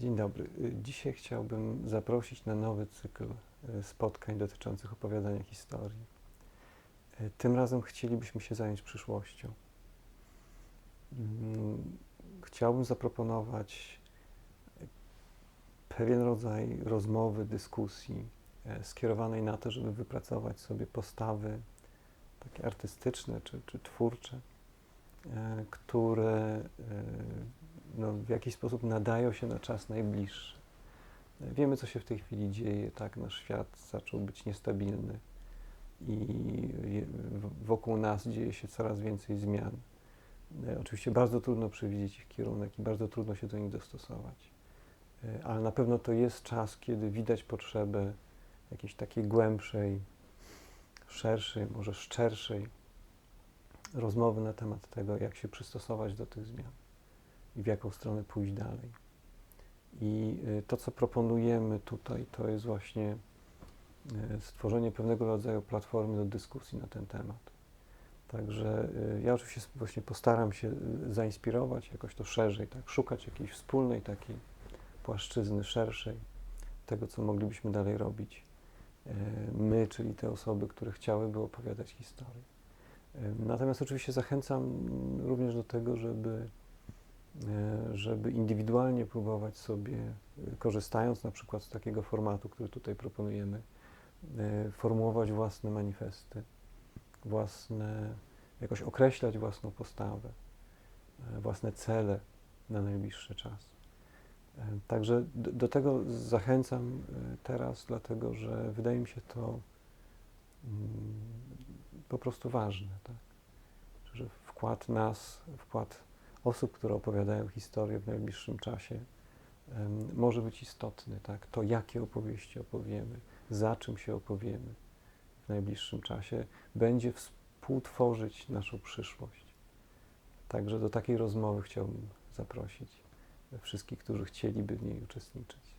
Dzień dobry. Y, Dzisiaj chciałbym zaprosić na nowy cykl y, spotkań dotyczących opowiadania historii. Y, Tym razem chcielibyśmy się zająć przyszłością. Mm, Chciałbym zaproponować pewien rodzaj rozmowy, dyskusji skierowanej na to, żeby wypracować sobie postawy takie artystyczne czy, czy twórcze, które no, w jakiś sposób nadają się na czas najbliższy. Wiemy, co się w tej chwili dzieje, tak? Nasz świat zaczął być niestabilny i wokół nas dzieje się coraz więcej zmian. E, Oczywiście bardzo trudno przewidzieć ich kierunek i bardzo trudno się do nich dostosować. E, Ale na pewno to jest czas, kiedy widać potrzebę jakiejś takiej głębszej, szerszej, może szczerszej rozmowy na temat tego, jak się przystosować do tych zmian i w jaką stronę pójść dalej. I y, to, co proponujemy tutaj, to jest właśnie y, stworzenie pewnego rodzaju platformy do dyskusji na ten temat. Także y, ja oczywiście właśnie postaram się zainspirować jakoś to szerzej, tak, szukać jakiejś wspólnej takiej płaszczyzny szerszej tego, co moglibyśmy dalej robić. My, czyli te osoby, które chciałyby opowiadać historię. Natomiast oczywiście zachęcam mm, również do tego, żeby żeby indywidualnie próbować sobie, e, korzystając na przykład z takiego formatu, który tutaj proponujemy, e, formułować własne manifesty, własne, jakoś określać własną postawę, e, własne cele na najbliższy czas. E, Także do, do tego zachęcam e, teraz, dlatego że wydaje mi się to mm, po prostu ważne, tak? Że wkład nas, wkład osób, które opowiadają historię w najbliższym czasie, może być istotny, tak? To, jakie opowieści opowiemy, za czym się opowiemy w najbliższym czasie, będzie współtworzyć naszą przyszłość. Także do takiej rozmowy chciałbym zaprosić wszystkich, którzy chcieliby w niej uczestniczyć.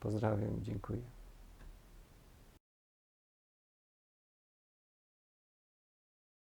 Pozdrawiam dziękuję.